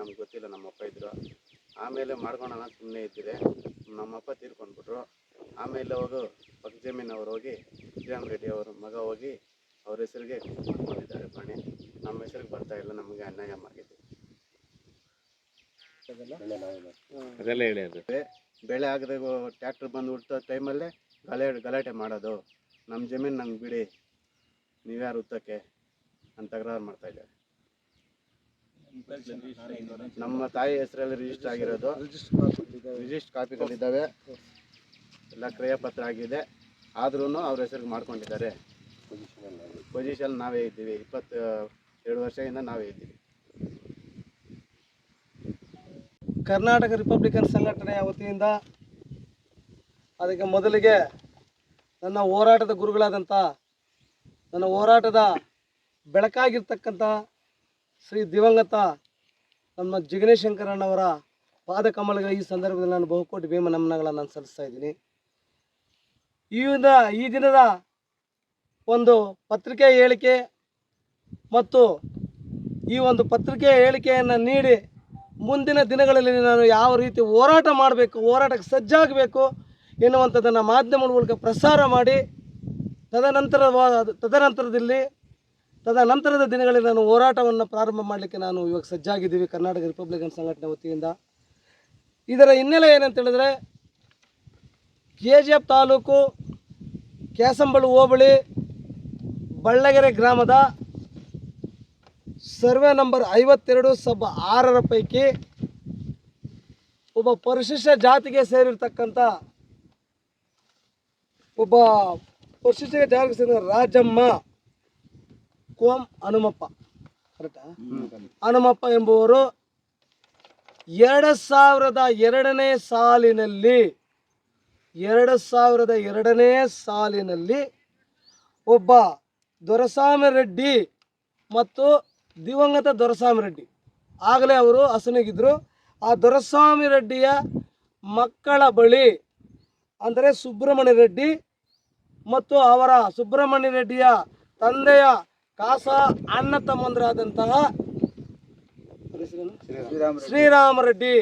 ನಮ್ಗೆ ಗೊತ್ತಿಲ್ಲ ನಮ್ಮಪ್ಪ ಇದ್ರು. ಆಮೇಲೆ ಮಾಡ್ಕೊಳೋಣ ಸುಮ್ಮನೆ ಇದ್ದಿದೆ. ನಮ್ಮಪ್ಪ ತೀರ್ಕೊಂಡ್ಬಿಟ್ರು. ಆಮೇಲೆ ಅವರು ಪಕ್ಕ ಜಮೀನವ್ರು ಹೋಗಿ ಶ್ರೀರಾಮ್ ರೆಡ್ಡಿ ಅವ್ರ ಮಗ ಹೋಗಿ ಅವ್ರ ಹೆಸರಿಗೆ ಮಾಡ್ಕೊಂಡಿದ್ದಾರೆ ಪಾಣಿ. ನಮ್ಮ ಹೆಸರಿಗೆ ಬರ್ತಾ ಇಲ್ಲ ನಮಗೆ ಅನ್ಯಾಯ ಆಗಿದೆ ಅದೆಲ್ಲ ಬೆಳೆ ಆಗದೆ ಟ್ಯಾಕ್ಟ್ರ್ ಬಂದು ಹುಡ್ತೋ ಟೈಮಲ್ಲೇ ಗಲೆ ಗಲಾಟೆ ಮಾಡೋದು. ನಮ್ಮ ಜಮೀನು ನಂಗೆ ಬಿಡಿ. ನೀವ್ಯಾರು ಉತ್ತಕ್ಕೆ ಅಂತ ತಕರಾರು ಮಾಡ್ತಾ ಇದ್ದಾರೆ. ನಮ್ಮ ತಾಯಿ ಹೆಸರಲ್ಲಿ ರಿಜಿಸ್ಟರ್ ಆಗಿರೋದು. ರಿಜಿಸ್ಟರ್ ಕಾಪಿಗಳಿದ್ದಾವೆ ಎಲ್ಲ ಕ್ರಯ ಪತ್ರ ಆಗಿದೆ. ಆದ್ರೂ ಅವ್ರ ಹೆಸರಿಗೆ ಮಾಡ್ಕೊಂಡಿದ್ದಾರೆ. ಪೊಸಿಷನ್ ನಾವೇ ಇದ್ದೀವಿ. ಇಪ್ಪತ್ತು ಎರಡು ವರ್ಷದಿಂದ ನಾವೇ ಇದ್ದೀವಿ. ಕರ್ನಾಟಕ ರಿಪಬ್ಲಿಕನ್ ಸಂಘಟನೆಯ ವತಿಯಿಂದ ಅದಕ್ಕೆ ಮೊದಲಿಗೆ ನನ್ನ ಹೋರಾಟದ ಗುರುಗಳಾದಂಥ, ನನ್ನ ಹೋರಾಟದ ಬೆಳಕಾಗಿರ್ತಕ್ಕಂಥ ಶ್ರೀ ದಿವಂಗತ ನಮ್ಮ ಜಿಗಣೇಶ್ ಶಂಕರಣ್ಣವರ ಪಾದಕಮಲಗಳ ಈ ಸಂದರ್ಭದಲ್ಲಿ ನಾನು ಬಹುಕೋಟಿ ಭೀಮ ನಮನಗಳನ್ನು ನಾನು ಸಲ್ಲಿಸ್ತಾ ಇದ್ದೀನಿ. ಈ ಈ ದಿನದ ಒಂದು ಪತ್ರಿಕೆ ಹೇಳಿಕೆ ಮತ್ತು ಈ ಒಂದು ಪತ್ರಿಕೆ ಹೇಳಿಕೆಯನ್ನು ನೀಡಿ ಮುಂದಿನ ದಿನಗಳಲ್ಲಿ ನಾನು ಯಾವ ರೀತಿ ಹೋರಾಟ ಮಾಡಬೇಕು, ಹೋರಾಟಕ್ಕೆ ಸಜ್ಜಾಗಬೇಕು ಎನ್ನುವಂಥದ್ದನ್ನು ಮಾಧ್ಯಮದ ಮೂಲಕ ಪ್ರಸಾರ ಮಾಡಿ, ತದನಂತರ ತದನಂತರದಲ್ಲಿ ತದನಂತರದ ದಿನಗಳಲ್ಲಿ ನಾನು ಹೋರಾಟವನ್ನು ಪ್ರಾರಂಭ ಮಾಡಲಿಕ್ಕೆ ನಾನು ಇವಾಗ ಸಜ್ಜಾಗಿದ್ದೀವಿ ಕರ್ನಾಟಕ ರಿಪಬ್ಲಿಕನ್ ಸಂಘಟನೆ ವತಿಯಿಂದ. ಇದರ ಹಿನ್ನೆಲೆ ಏನಂತ ಹೇಳಿದ್ರೆ ಕೆ ಜಿ ಎಫ್ ತಾಲೂಕು ಕ್ಯಾಸಂಬಳು ಹೋಬಳಿ ಬಳ್ಳಗೆರೆ ಗ್ರಾಮದ ಸರ್ವೆ ನಂಬರ್ ಐವತ್ತೆರಡು ಸಬ್ ಆರರ ಪೈಕಿ ಒಬ್ಬ ಪರಿಶಿಷ್ಟ ಜಾತಿಗೆ ಸೇರಿರ್ತಕ್ಕಂಥ ಒಬ್ಬ ಪರಿಶಿಷ್ಟ ಜಾತಿಗೆ ಸೇರಿದ ರಾಜಮ್ಮ ಕೋಂ ಹನುಮಪ್ಪ. ಕರೆಕ್ಟಾ? ಹನುಮಪ್ಪ ಎಂಬುವರು ಎರಡು ಸಾವಿರದ ಎರಡನೇ ಸಾಲಿನಲ್ಲಿ ಎರಡು ಸಾವಿರದ ಎರಡನೇ ಸಾಲಿನಲ್ಲಿ ಒಬ್ಬ ದೊರಸ್ವಾಮಿ ರೆಡ್ಡಿ ಮತ್ತು ದಿವಂಗತ ದೊರಸಾಮಿ ರೆಡ್ಡಿ ಆಗಲೇ ಅವರು ಹಸನಿಗಿದ್ರು. ಆ ದೊರಸ್ವಾಮಿ ರೆಡ್ಡಿಯ ಮಕ್ಕಳ ಬಳಿ ಅಂದರೆ ಸುಬ್ರಹ್ಮಣ್ಯ ರೆಡ್ಡಿ ಮತ್ತು ಅವರ ಸುಬ್ರಹ್ಮಣ್ಯ ರೆಡ್ಡಿಯ ತಂದೆಯ ಕಾಸ ಅಣ್ಣ ತಮ್ಮಂದರಾದಂತಹ ಶ್ರೀರಾಮರೆಡ್ಡಿ. ಶ್ರೀರಾಮ ರೆಡ್ಡಿ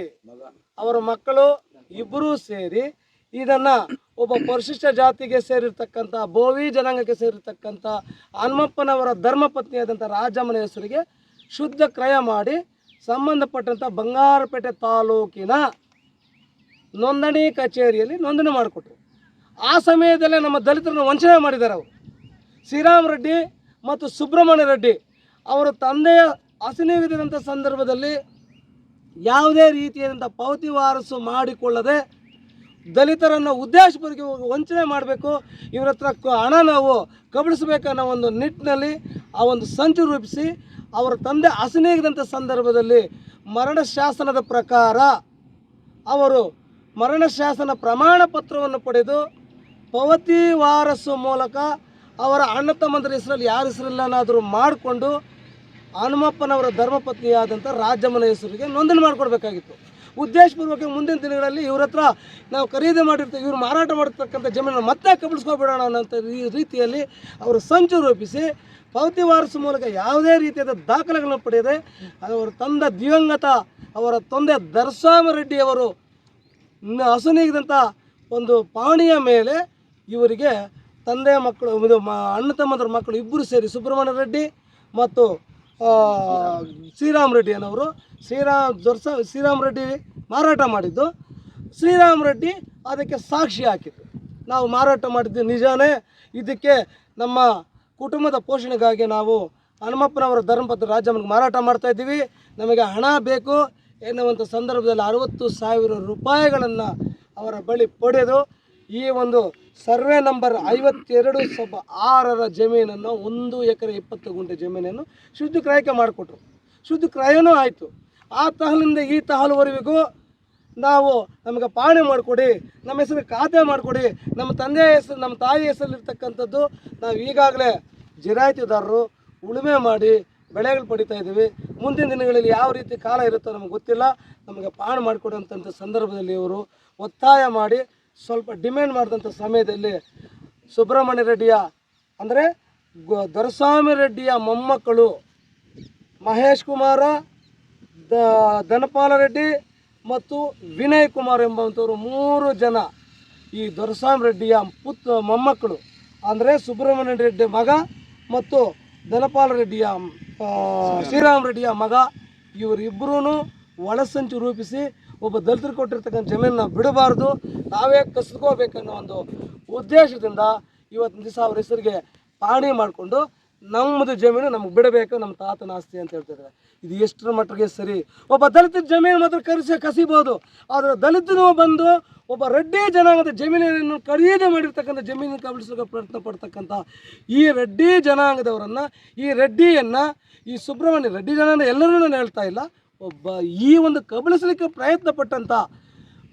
ಅವರ ಮಕ್ಕಳು ಇಬ್ಬರೂ ಸೇರಿ ಇದನ್ನ ಒಬ್ಬ ಪರಿಶಿಷ್ಟ ಜಾತಿಗೆ ಸೇರಿರ್ತಕ್ಕಂಥ ಬೋವಿ ಜನಾಂಗಕ್ಕೆ ಸೇರಿರ್ತಕ್ಕಂಥ ಹನುಮಪ್ಪನವರ ಧರ್ಮಪತ್ನಿಯಾದಂಥ ರಾಜಮ್ಮನ ಹೆಸರಿಗೆ ಶುದ್ಧ ಕ್ರಯ ಮಾಡಿ ಸಂಬಂಧಪಟ್ಟಂಥ ಬಂಗಾರಪೇಟೆ ತಾಲೂಕಿನ ನೋಂದಣಿ ಕಚೇರಿಯಲ್ಲಿ ನೋಂದಣಿ ಮಾಡಿಕೊಟ್ರು. ಆ ಸಮಯದಲ್ಲೇ ನಮ್ಮ ದಲಿತರನ್ನು ವಂಚನೆ ಮಾಡಿದ್ದಾರೆ ಅವರು. ಶ್ರೀರಾಮ್ ರೆಡ್ಡಿ ಮತ್ತು ಸುಬ್ರಹ್ಮಣ್ಯ ರೆಡ್ಡಿ ಅವರ ತಂದೆಯ ಅಸಿನವಿದಂಥ ಸಂದರ್ಭದಲ್ಲಿ ಯಾವುದೇ ರೀತಿಯಾದಂಥ ಪಾವತಿ ವಾರಸು ಮಾಡಿಕೊಳ್ಳದೆ ದಲಿತರನ್ನು ಉದ್ದೇಶಪೂರ್ವಕ ವಂಚನೆ ಮಾಡಬೇಕು, ಇವ್ರ ಹತ್ರ ಹಣ ನಾವು ಕಬಳಿಸಬೇಕನ್ನೋ ಒಂದು ನಿಟ್ಟಿನಲ್ಲಿ ಆ ಒಂದು ಸಂಚು ರೂಪಿಸಿ ಅವರ ತಂದೆ ಅಸನೀಗಿದಂಥ ಸಂದರ್ಭದಲ್ಲಿ ಮರಣ ಶಾಸನದ ಪ್ರಕಾರ ಅವರು ಮರಣ ಶಾಸನ ಪ್ರಮಾಣ ಪತ್ರವನ್ನು ಪಡೆದು ಪವತಿ ವಾರಸು ಮೂಲಕ ಅವರ ಅಣ್ಣ ತಮ್ಮಂದ್ರ ಹೆಸರಲ್ಲಿ ಯಾರ ಹೆಸರಲ್ಲನಾದರೂ ಮಾಡಿಕೊಂಡು ಹನುಮಪ್ಪನವರ ಧರ್ಮಪತ್ನಿಯಾದಂಥ ರಾಜಮ್ಮನ ಹೆಸರಿಗೆ ನೋಂದಣಿ ಮಾಡಿಕೊಡ್ಬೇಕಾಗಿತ್ತು. ಉದ್ದೇಶಪೂರ್ವಕ ಮುಂದಿನ ದಿನಗಳಲ್ಲಿ ಇವ್ರ ಹತ್ರ ನಾವು ಖರೀದಿ ಮಾಡಿರ್ತೀವಿ ಇವರು ಮಾರಾಟ ಮಾಡಿರ್ತಕ್ಕಂಥ ಜಮೀನನ್ನು ಮತ್ತೆ ಕಬಳಿಸ್ಕೊಬಿಡೋಣ ಅನ್ನೋಂಥ ಈ ರೀತಿಯಲ್ಲಿ ಅವರು ಸಂಚು ರೂಪಿಸಿ ಪಾವತಿ ವಾರಸು ಮೂಲಕ ಯಾವುದೇ ರೀತಿಯಾದ ದಾಖಲೆಗಳನ್ನು ಪಡೆಯದೆ ಅವರು ತಂದ ದಿವಂಗತ, ಅವರ ತಂದೆ ದರ್ಸಾಮರೆಡ್ಡಿಯವರು ರೆಡ್ಡಿಯವರು ನ- ಹಸುನಿಗಿದಂಥ ಒಂದು ಪಾಣಿಯ ಮೇಲೆ ಇವರಿಗೆ ತಂದೆಯ ಮಕ್ಕಳು, ಇದು ಅಣ್ಣ ತಮ್ಮದ್ರ ಮಕ್ಕಳು ಇಬ್ಬರು ಸೇರಿ ಸುಬ್ರಹ್ಮಣ್ಯ ರೆಡ್ಡಿ ಮತ್ತು ಶ್ರೀರಾಮ್ ರೆಡ್ಡಿ ಅನ್ನೋರು ಶ್ರೀರಾಮ್ ದೊರ್ಸ ಶ್ರೀರಾಮ್ ರೆಡ್ಡಿ ಮಾರಾಟ ಮಾಡಿದ್ದು. ಶ್ರೀರಾಮ್ ರೆಡ್ಡಿ ಅದಕ್ಕೆ ಸಾಕ್ಷಿ ಹಾಕಿದ್ದು. ನಾವು ಮಾರಾಟ ಮಾಡಿದ್ದು ನಿಜಾನೇ ಇದಕ್ಕೆ ನಮ್ಮ ಕುಟುಂಬದ ಪೋಷಣೆಗಾಗಿ ನಾವು ಹನುಮಪ್ಪನವರ ಧರ್ಮಪತ್ರ ರಾಜಮ್ಮನಿಗೆ ಮಾರಾಟ ಮಾಡ್ತಾ ಇದ್ದೀವಿ. ನಮಗೆ ಹಣ ಬೇಕು ಎನ್ನುವಂಥ ಸಂದರ್ಭದಲ್ಲಿ ಅರವತ್ತು ಸಾವಿರ ರೂಪಾಯಿಗಳನ್ನು ಅವರ ಬಳಿ ಪಡೆದು ಈ ಒಂದು ಸರ್ವೆ ನಂಬರ್ ಐವತ್ತೆರಡು ಸಬ್ ಆರರ ಜಮೀನನ್ನು ಒಂದು ಎಕರೆ ಇಪ್ಪತ್ತು ಗುಂಟೆ ಜಮೀನನ್ನು ಶುದ್ಧ ಕ್ರಯಕ್ಕೆ ಮಾಡಿಕೊಟ್ರು. ಶುದ್ಧ ಕ್ರಯನೂ ಆಯಿತು. ಆ ತಹಲಿಂದ ಈ ತಹಲ್ವರೆಗೂ ನಾವು ನಮಗೆ ಪಾಣೆ ಮಾಡಿಕೊಡಿ, ನಮ್ಮ ಹೆಸರು ಖಾತೆ ಮಾಡಿಕೊಡಿ, ನಮ್ಮ ತಂದೆ ಹೆಸರು, ನಮ್ಮ ತಾಯಿ ಹೆಸರಲ್ಲಿರ್ತಕ್ಕಂಥದ್ದು ನಾವು ಈಗಾಗಲೇ ಜಿರಾಯಿತಿದಾರರು ಉಳುಮೆ ಮಾಡಿ ಬೆಳೆಗಳು ಪಡಿತಾ ಇದ್ದೀವಿ. ಮುಂದಿನ ದಿನಗಳಲ್ಲಿ ಯಾವ ರೀತಿ ಕಾಲ ಇರುತ್ತೋ ನಮಗೆ ಗೊತ್ತಿಲ್ಲ. ನಮಗೆ ಪಾಣ ಮಾಡಿಕೊಡುವಂಥ ಸಂದರ್ಭದಲ್ಲಿ ಇವರು ಒತ್ತಾಯ ಮಾಡಿ ಸ್ವಲ್ಪ ಡಿಮ್ಯಾಂಡ್ ಮಾಡಿದಂಥ ಸಮಯದಲ್ಲಿ ಸುಬ್ರಹ್ಮಣ್ಯ ರೆಡ್ಡಿಯ, ಅಂದರೆ ದೊರಸ್ವಾಮಿ ರೆಡ್ಡಿಯ ಮೊಮ್ಮಕ್ಕಳು ಮಹೇಶ್ ಕುಮಾರ, ದ ಧನಪಾಲ ರೆಡ್ಡಿ ಮತ್ತು ವಿನಯ್ ಕುಮಾರ್ ಎಂಬಂಥವರು ಮೂರು ಜನ ಈ ದೊರಸ್ವಾಮಿ ರೆಡ್ಡಿಯ ಪುತ್ ಮೊಮ್ಮಕ್ಕಳು. ಅಂದರೆ ಸುಬ್ರಹ್ಮಣ್ಯ ರೆಡ್ಡಿ ಮಗ ಮತ್ತು ಧನಪಾಲ ರೆಡ್ಡಿಯ ಶ್ರೀರಾಮ್ ರೆಡ್ಡಿಯ ಮಗ. ಇವರಿಬ್ಬರೂ ಒಳಸಂಚು ರೂಪಿಸಿ ಒಬ್ಬ ದಲಿತರು ಕೊಟ್ಟಿರ್ತಕ್ಕಂಥ ಜಮೀನನ್ನ ಬಿಡಬಾರ್ದು, ನಾವೇ ಕಸಿದ್ಕೋಬೇಕನ್ನೋ ಒಂದು ಉದ್ದೇಶದಿಂದ ಇವತ್ತಿನ ದಿವಸ ಅವ್ರ ಹೆಸರಿಗೆ ಪಾಣಿ ಮಾಡಿಕೊಂಡು ನಮ್ಮದು ಜಮೀನು ನಮ್ಗೆ ಬಿಡಬೇಕು ನಮ್ಮ ತಾತನ ಆಸ್ತಿ ಅಂತ ಹೇಳ್ತಿದ್ದಾರೆ ಇದು ಎಷ್ಟರ ಮಟ್ಟಿಗೆ ಸರಿ? ಒಬ್ಬ ದಲಿತ ಜಮೀನು ಮಾತ್ರ ಕರೆಸಿ ಕಸಿಬೋದು, ಆದರೆ ದಲಿತನು ಬಂದು ಒಬ್ಬ ರೆಡ್ಡಿ ಜನಾಂಗದ ಜಮೀನನ್ನು ಖರೀದಿ ಮಾಡಿರ್ತಕ್ಕಂಥ ಜಮೀನು ಕಬಳಿಸೋಕೆ ಪ್ರಯತ್ನ ಪಡ್ತಕ್ಕಂಥ ಈ ರೆಡ್ಡಿ ಜನಾಂಗದವರನ್ನು, ಈ ರೆಡ್ಡಿಯನ್ನು, ಈ ಸುಬ್ರಹ್ಮಣ್ಯ ರೆಡ್ಡಿ ಜನಾಂಗ ಎಲ್ಲರೂ ನಾನು ಹೇಳ್ತಾ ಇಲ್ಲ ಒಬ್ಬ ಈ ಒಂದು ಕಬಳಿಸಲಿಕ್ಕೆ ಪ್ರಯತ್ನ ಪಟ್ಟಂಥ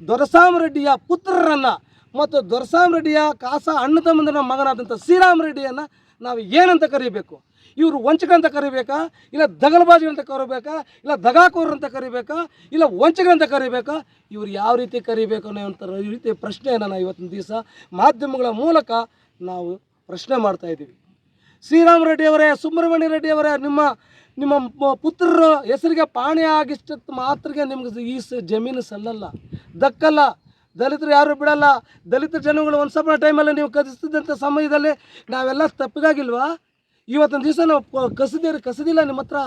ದೊರಸಾಮರೆಡ್ಡಿಯ ಪುತ್ರರನ್ನು ಮತ್ತು ದೊರಸಾಮರೆಡ್ಡಿಯ ಕಾಸ ಅಣ್ಣ ತಮ್ಮಂದಿರ ಮಗನಾದಂಥ ಶ್ರೀರಾಮ್ ರೆಡ್ಡಿಯನ್ನು ನಾವು ಏನಂತ ಕರಿಬೇಕು? ಇವರು ವಂಚಕ ಅಂತ ಕರಿಬೇಕಾ? ಇಲ್ಲ ದಗಲಬಾಜಿ ಅಂತ ಕರಿಬೇಕಾ? ಇಲ್ಲ ದಗಾಕೋರ್ ಅಂತ ಕರಿಬೇಕಾ? ಇಲ್ಲ ವಂಚಕ ಅಂತ ಕರಿಬೇಕಾ? ಇವ್ರು ಯಾವ ರೀತಿ ಕರಿಬೇಕು ಅನ್ನೋ ರೀತಿ ಪ್ರಶ್ನೆಯನ್ನು ನಾವು ಇವತ್ತಿನ ದಿವಸ ಮಾಧ್ಯಮಗಳ ಮೂಲಕ ನಾವು ಪ್ರಶ್ನೆ ಮಾಡ್ತಾ ಇದ್ದೀವಿ. ಶ್ರೀರಾಮ ರೆಡ್ಡಿಯವರೇ ಸುಬ್ರಹ್ಮಣ್ಯ ರೆಡ್ಡಿಯವರೇ, ನಿಮ್ಮ ನಿಮ್ಮ ಪುತ್ರರ ಹೆಸರಿಗೆ ಪಾಣಿ ಆಗಿಷ್ಟು ಮಾತ್ರಗೆ ನಿಮ್ಗೆ ಈ ಜಮೀನು ಸಲ್ಲಲ್ಲ. ದಕ್ಕಲ್ಲ. ದಲಿತರು ಯಾರು ಬಿಡಲ್ಲ. ದಲಿತ ಜನಗಳು ಒಂದು ಸ್ವಲ್ಪ ಟೈಮಲ್ಲಿ ನೀವು ಕದಿಸ್ತಿದ್ದಂಥ ಸಮಯದಲ್ಲಿ ನಾವೆಲ್ಲ ತಪ್ಪಿಗಾಗಿಲ್ವಾ ಇವತ್ತಿನ ದಿವಸ ನಾವು ಕಸದಿರ ಕಸದಿಲ್ಲ, ನಿಮ್ಮ ಹತ್ರ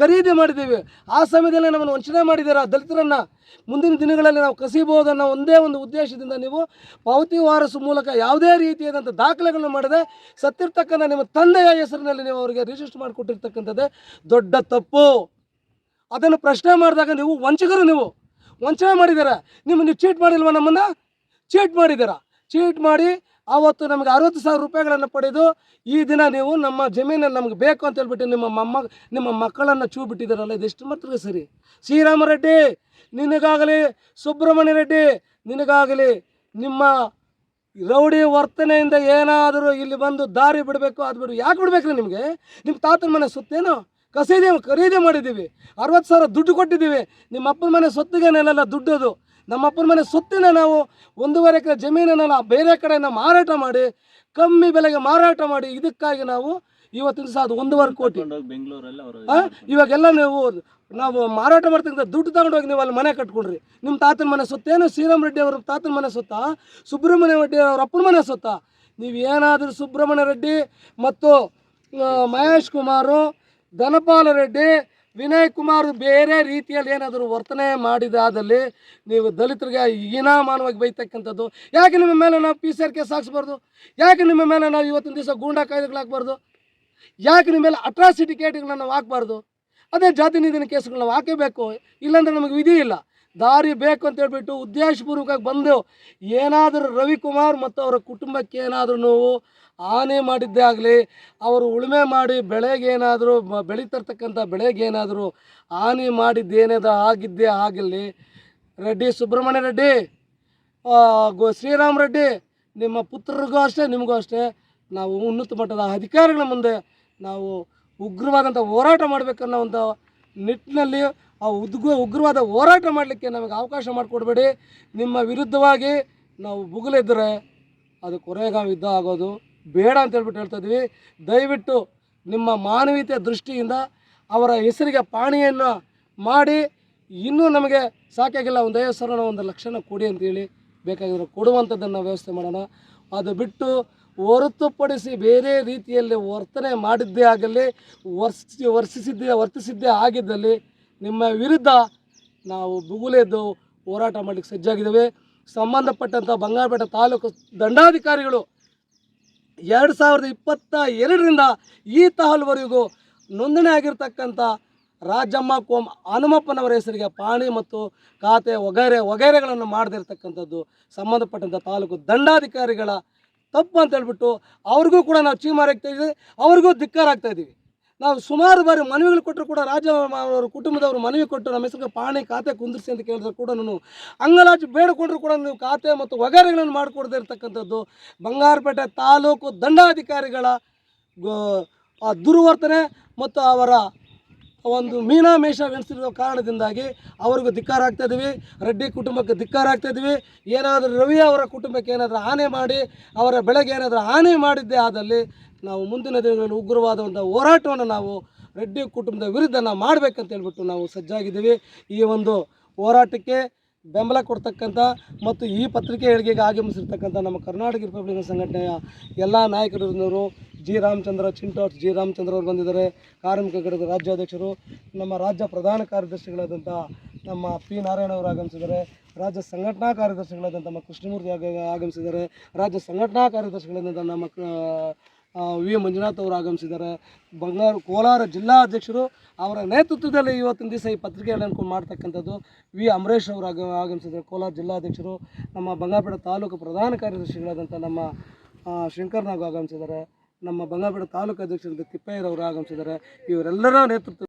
ಖರೀದಿ ಮಾಡಿದ್ದೀವಿ. ಆ ಸಮಯದಲ್ಲಿ ನಮ್ಮನ್ನು ವಂಚನೆ ಮಾಡಿದ್ದೀರಾ ದಲಿತರನ್ನು? ಮುಂದಿನ ದಿನಗಳಲ್ಲಿ ನಾವು ಕಸಿಬಹುದು ಅನ್ನೋ ಒಂದೇ ಒಂದು ಉದ್ದೇಶದಿಂದ ನೀವು ಪಾವತಿ ವಾರಸು ಮೂಲಕ ಯಾವುದೇ ರೀತಿಯಾದಂಥ ದಾಖಲೆಗಳನ್ನು ಮಾಡದೆ. ಸತ್ತಿರ್ತಕ್ಕಂಥ ನಿಮ್ಮ ತಂದೆಯ ಹೆಸರಿನಲ್ಲಿ ನೀವು ಅವರಿಗೆ ರಿಜಿಸ್ಟರ್ ಮಾಡಿಕೊಟ್ಟಿರ್ತಕ್ಕಂಥದ್ದೇ ದೊಡ್ಡ ತಪ್ಪು. ಅದನ್ನು ಪ್ರಶ್ನೆ ಮಾಡಿದಾಗ ನೀವು ವಂಚಕರು ನೀವು. ವಂಚನೆ ಮಾಡಿದ್ದೀರಾ? ನಿಮ್ಮ ನೀವು ಚೀಟ್ ಮಾಡಿಲ್ವ ನಮ್ಮನ್ನು? ಚೀಟ್ ಮಾಡಿದ್ದೀರಾ? ಚೀಟ್ ಮಾಡಿ ಆವತ್ತು ನಮಗೆ ಅರವತ್ತು ಸಾವಿರ ರೂಪಾಯಿಗಳನ್ನು ಪಡೆದು ಈ ದಿನ ನೀವು ನಮ್ಮ ಜಮೀನಲ್ಲಿ ನಮಗೆ ಬೇಕು ಅಂತ ಹೇಳ್ಬಿಟ್ಟು ನಿಮ್ಮ ಮೊಮ್ಮ, ನಿಮ್ಮ ಮಕ್ಕಳನ್ನು ಚೂ ಬಿಟ್ಟಿದ್ದೀರಲ್ಲ ಇದೆಷ್ಟು ಮಾತ್ರ ಸರಿ? ಶ್ರೀರಾಮ ರೆಡ್ಡಿ ನಿನಗಾಗಲಿ ಸುಬ್ರಹ್ಮಣ್ಯ ರೆಡ್ಡಿ, ನಿನಗಾಗಲಿ ನಿಮ್ಮ ರೌಡಿ ವರ್ತನೆಯಿಂದ ಏನಾದರೂ ಇಲ್ಲಿ ಬಂದು ದಾರಿ ಬಿಡಬೇಕು, ಅದು ಬಿಡು. ಯಾಕೆ ಬಿಡಬೇಕ್ರಿ ನಿಮಗೆ? ನಿಮ್ಮ ತಾತನ ಮನೆ ಸುತ್ತೇನು ಕಸೀದಿ, ಖರೀದಿ ಮಾಡಿದ್ದೀವಿ. ಅರವತ್ತು ಸಾವಿರ ದುಡ್ಡು ಕೊಟ್ಟಿದ್ದೀವಿ. ನಿಮ್ಮ ಅಪ್ಪನ ಮನೆ ಸೊತ್ತಿಗೆನೆಲ್ಲ ದುಡ್ಡು ಅದು ನಮ್ಮ ಅಪ್ಪನ ಮನೆ ಸುತ್ತಿನ ನಾವು ಒಂದೂವರೆ ಎಕರೆ ಜಮೀನನ್ನೆಲ್ಲ ಬೇರೆ ಕಡೆಯಿಂದ ಮಾರಾಟ ಮಾಡಿ ಕಮ್ಮಿ ಬೆಲೆಗೆ ಮಾರಾಟ ಮಾಡಿ ಇದಕ್ಕಾಗಿ ನಾವು ಇವತ್ತಿನ ಸಹ ಅದು ಒಂದೂವರೆ ಕೋಟಿ ಬೆಂಗಳೂರಲ್ಲಿ? ಇವಾಗೆಲ್ಲ ನೀವು ನಾವು ಮಾರಾಟ ಮಾಡ್ತಕ್ಕಂಥ ದುಡ್ಡು ತಗೊಂಡೋಗಿ ನೀವು ಅಲ್ಲಿ ಮನೆ ಕಟ್ಕೊಂಡ್ರಿ ನಿಮ್ಮ ತಾತನ ಮನೆ ಸುತ್ತೇನು ಶ್ರೀರಾಮ್ ರೆಡ್ಡಿ ಅವ್ರ ತಾತನ ಮನೆ ಸುತ್ತ ಸುಬ್ರಹ್ಮಣ್ಯ ರೆಡ್ಡಿ ಅವರ ಅಪ್ಪನ ಮನೆ ಸುತ್ತ ನೀವು ಏನಾದರೂ ಸುಬ್ರಹ್ಮಣ್ಯ ರೆಡ್ಡಿ ಮತ್ತು ಮಹೇಶ್ ಕುಮಾರು ಧನಪಾಲ ರೆಡ್ಡಿ ವಿನಯ್ ಕುಮಾರ್ ಬೇರೆ ರೀತಿಯಲ್ಲಿ ಏನಾದರೂ ವರ್ತನೆ ಮಾಡಿದಾದಲ್ಲಿ ನೀವು ದಲಿತರಿಗೆ ಹೀನಾಮಾನವಾಗಿ ಬೈತಕ್ಕಂಥದ್ದು, ಯಾಕೆ ನಿಮ್ಮ ಮೇಲೆ ನಾವು ಪಿ ಸಿ ಆರ್ ಕೇಸ್ ಹಾಕ್ಸ್ಬಾರ್ದು? ಯಾಕೆ ನಿಮ್ಮ ಮೇಲೆ ನಾವು ಇವತ್ತಿನ ದಿವಸ ಗೂಂಡಾ ಕಾಯ್ದೆಗಳು ಹಾಕ್ಬಾರ್ದು? ಯಾಕೆ ನಿಮ್ಮ ಮೇಲೆ ಅಟ್ರಾಸಿಟಿ ಕೇಟ್ಗಳನ್ನ ನಾವು ಹಾಕ್ಬಾರ್ದು? ಅದೇ ಜಾತಿ ನಿಧನ ಕೇಸ್ಗಳು ನಾವು ಹಾಕಬೇಕು, ಇಲ್ಲಾಂದ್ರೆ ನಮಗೆ ವಿಧಿ ಇಲ್ಲ. ದಾರಿ ಬೇಕು ಅಂತ ಹೇಳ್ಬಿಟ್ಟು ಉದ್ದೇಶಪೂರ್ವಕವಾಗಿ ಬಂದು ಏನಾದರೂ ರವಿಕುಮಾರ್ ಮತ್ತು ಅವರ ಕುಟುಂಬಕ್ಕೆ ಏನಾದರೂ ನೋವು ಹಾನಿ ಮಾಡಿದ್ದೇ ಆಗಲಿ, ಅವರು ಉಳುಮೆ ಮಾಡಿ ಬೆಳೆಗೇನಾದರೂ ಬೆಳೀತಿರ್ತಕ್ಕಂಥ ಬೆಳೆಗೇನಾದರೂ ಆನೆ ಹಾನಿ ಮಾಡಿದ್ದೇನೇದ ಆಗಿದ್ದೇ ಆಗಲಿ, ರೆಡ್ಡಿ, ಸುಬ್ರಹ್ಮಣ್ಯ ರೆಡ್ಡಿ ಗೋ, ಶ್ರೀರಾಮ್ ರೆಡ್ಡಿ, ನಿಮ್ಮ ಪುತ್ರರಿಗೂ ಅಷ್ಟೇ, ನಿಮಗೂ ಅಷ್ಟೇ, ನಾವು ಉನ್ನತ ಮಟ್ಟದ ಅಧಿಕಾರಿಗಳ ಮುಂದೆ ನಾವು ಉಗ್ರವಾದಂಥ ಹೋರಾಟ ಮಾಡಬೇಕನ್ನೋ ಒಂದು ನಿಟ್ಟಿನಲ್ಲಿ ಆ ಉದ್ಗು, ಉಗ್ರವಾದ ಹೋರಾಟ ಮಾಡಲಿಕ್ಕೆ ನಮಗೆ ಅವಕಾಶ ಮಾಡಿಕೊಡ್ಬೇಡಿ. ನಿಮ್ಮ ವಿರುದ್ಧವಾಗಿ ನಾವು ಬುಗುಲಿದ್ರೆ ಅದು ಕೊರೆಗಾವ್ ಯುದ್ಧ ಆಗೋದು. ಬೇಡ ಅಂತ ಹೇಳ್ಬಿಟ್ಟು ಹೇಳ್ತಾ ದಯವಿಟ್ಟು ನಿಮ್ಮ ಮಾನವೀಯತೆ ದೃಷ್ಟಿಯಿಂದ ಅವರ ಹೆಸರಿಗೆ ಪಾಣಿಯನ್ನು ಮಾಡಿ, ಇನ್ನೂ ನಮಗೆ ಸಾಕಾಗಿಲ್ಲ, ಒಂದು ಐವತ್ತು ಒಂದು ಲಕ್ಷನ ಕೊಡಿ ಅಂತೇಳಿ ಬೇಕಾಗಿರೋ ಕೊಡುವಂಥದ್ದನ್ನು ವ್ಯವಸ್ಥೆ ಮಾಡೋಣ. ಅದು ಬಿಟ್ಟು ಹೊರತುಪಡಿಸಿ ಬೇರೆ ರೀತಿಯಲ್ಲಿ ವರ್ತನೆ ಮಾಡಿದ್ದೇ ಆಗಲಿ, ವರ್ಸಿ ವರ್ತಿಸಿದ್ದೇ ವರ್ತಿಸಿದ್ದೇ ಆಗಿದ್ದಲ್ಲಿ ನಿಮ್ಮ ವಿರುದ್ಧ ನಾವು ಬುಗುಲೆದ್ದು ಹೋರಾಟ ಮಾಡಲಿಕ್ಕೆ ಸಜ್ಜಾಗಿದ್ದೇವೆ. ಸಂಬಂಧಪಟ್ಟಂಥ ಬಂಗಾರಪೇಟೆ ತಾಲೂಕು ದಂಡಾಧಿಕಾರಿಗಳು ಎರಡು ಸಾವಿರದ ಇಪ್ಪತ್ತ ಎರಡರಿಂದ ಈ ತಹಲ್ವರೆಗೂ ನೋಂದಣಿ ಆಗಿರ್ತಕ್ಕಂಥ ರಾಜಮ್ಮ ಕೋಮ್ ಹನುಮಪ್ಪನವರ ಹೆಸರಿಗೆ ಪಾಣಿ ಮತ್ತು ಖಾತೆ ವಗೈರೆ ವಗೈರೆಗಳನ್ನು ಮಾಡದಿರ್ತಕ್ಕಂಥದ್ದು, ಸಂಬಂಧಪಟ್ಟಂಥ ತಾಲೂಕು ದಂಡಾಧಿಕಾರಿಗಳ ತಪ್ಪು ಅಂತ ಹೇಳ್ಬಿಟ್ಟು ಅವ್ರಿಗೂ ಕೂಡ ನಾವು ಚೀಮಾರಾಗ್ತಾ ಇದ್ದೀವಿ ಅವ್ರಿಗೂ ಧಿಕ್ಕಾರ ಆಗ್ತಾ ಇದ್ದೀವಿ ನಾವು ಸುಮಾರು ಬಾರಿ ಮನವಿಗಳು ಕೊಟ್ಟರು ಕೂಡ ರಾಜ ಅವರ ಕುಟುಂಬದವರು ಮನವಿ ಕೊಟ್ಟು ನಮ್ಮ ಹೆಸರಿಗೆ ಪಾಣಿ ಖಾತೆ ಕುಂದಿರಿಸಿ ಅಂತ ಕೇಳಿದ್ರೆ ಕೂಡ ನಾನು. ಅಂಗಲಾಜ್ ಬೇಡಿಕೊಂಡ್ರು ಕೂಡ ನೀವು ಖಾತೆ ಮತ್ತು ಒಗರೆಗಳನ್ನು ಮಾಡಿಕೊಡದೇ ಇರತಕ್ಕಂಥದ್ದು. ಬಂಗಾರಪೇಟೆ ತಾಲೂಕು ದಂಡಾಧಿಕಾರಿಗಳ ದುರ್ವರ್ತನೆ ಮತ್ತು ಅವರ ಒಂದು ಮೀನಾಮೇಷವೆನಿಸಿರುವ ಕಾರಣದಿಂದಾಗಿ ಅವ್ರಿಗೂ ಧಿಕ್ಕಾರ ಆಗ್ತಾ ಇದ್ದೀವಿ ರೆಡ್ಡಿ ಕುಟುಂಬಕ್ಕೆ ಧಿಕ್ಕಾರ ಆಗ್ತಾ ಇದ್ದೀವಿ ಏನಾದರೂ ರವಿ ಅವರ ಕುಟುಂಬಕ್ಕೆ ಏನಾದರೂ ಆನೆ ಮಾಡಿ, ಅವರ ಬೆಳೆಗೆ ಏನಾದರೂ ಹಾನಿ ಮಾಡಿದ್ದೇ ಆದಲ್ಲಿ ನಾವು ಮುಂದಿನ ದಿನಗಳಲ್ಲಿ ಉಗ್ರವಾದ ಒಂದು ಹೋರಾಟವನ್ನು ನಾವು ರೆಡ್ಡಿ ಕುಟುಂಬದ ವಿರುದ್ಧ ನಾವು ಮಾಡಬೇಕಂತ ಹೇಳ್ಬಿಟ್ಟು ನಾವು ಸಜ್ಜಾಗಿದ್ದೀವಿ. ಈ ಒಂದು ಹೋರಾಟಕ್ಕೆ ಬೆಂಬಲ ಕೊಡ್ತಕ್ಕಂಥ ಮತ್ತು ಈ ಪತ್ರಿಕೆ ಹೇಳಿಕೆಗೆ ಆಗಮಿಸಿರ್ತಕ್ಕಂಥ ನಮ್ಮ ಕರ್ನಾಟಕ ರಿಪಬ್ಲಿಕನ್ ಸಂಘಟನೆಯ ಎಲ್ಲ ನಾಯಕರು ಜಿ ರಾಮಚಂದ್ರ ಚಿಂಟೋಟ್ ಜಿ ರಾಮಚಂದ್ರ ಅವರು ಬಂದಿದ್ದಾರೆ. ಕಾರ್ಮಿಕ ಘಟಕದ ರಾಜ್ಯಾಧ್ಯಕ್ಷರು, ನಮ್ಮ ರಾಜ್ಯ ಪ್ರಧಾನ ಕಾರ್ಯದರ್ಶಿಗಳಾದಂಥ ನಮ್ಮ ಪಿ ನಾರಾಯಣ ಅವರು ಆಗಮಿಸಿದ್ದಾರೆ. ರಾಜ್ಯ ಸಂಘಟನಾ ಕಾರ್ಯದರ್ಶಿಗಳಾದಂಥ ನಮ್ಮ ಕೃಷ್ಣಮೂರ್ತಿ ಆಗಮಿಸಿದ್ದಾರೆ. ರಾಜ್ಯ ಸಂಘಟನಾ ಕಾರ್ಯದರ್ಶಿಗಳಾದಂಥ ನಮ್ಮ ವಿ ಮಂಜುನಾಥ್ ಅವರು ಆಗಮಿಸಿದ್ದಾರೆ. ಬಂಗಾರ ಕೋಲಾರ ಜಿಲ್ಲಾಧ್ಯಕ್ಷರು ಅವರ ನೇತೃತ್ವದಲ್ಲಿ ಇವತ್ತಿನ ದಿವಸ ಈ ಪತ್ರಿಕೆಗಳನ್ನು ಮಾಡ್ತಕ್ಕಂಥದ್ದು ವಿ ಅಮರೇಶ್ ಅವರು ಆಗ ಆಗಮಿಸಿದ್ದಾರೆ. ಕೋಲಾರ ಜಿಲ್ಲಾಧ್ಯಕ್ಷರು ನಮ್ಮ ಬಂಗಾರಪೇಟೆ ತಾಲೂಕು ಪ್ರಧಾನ ಕಾರ್ಯದರ್ಶಿಗಳಾದಂಥ ನಮ್ಮ ಶಂಕರ್ ಆಗಮಿಸಿದ್ದಾರೆ. ನಮ್ಮ ಬಂಗಾರಪೇಟೆ ತಾಲೂಕು ಅಧ್ಯಕ್ಷರಾದ ತಿಪ್ಪಯ್ಯರವರು ಆಗಮಿಸಿದ್ದಾರೆ. ಇವರೆಲ್ಲರ ನೇತೃತ್ವ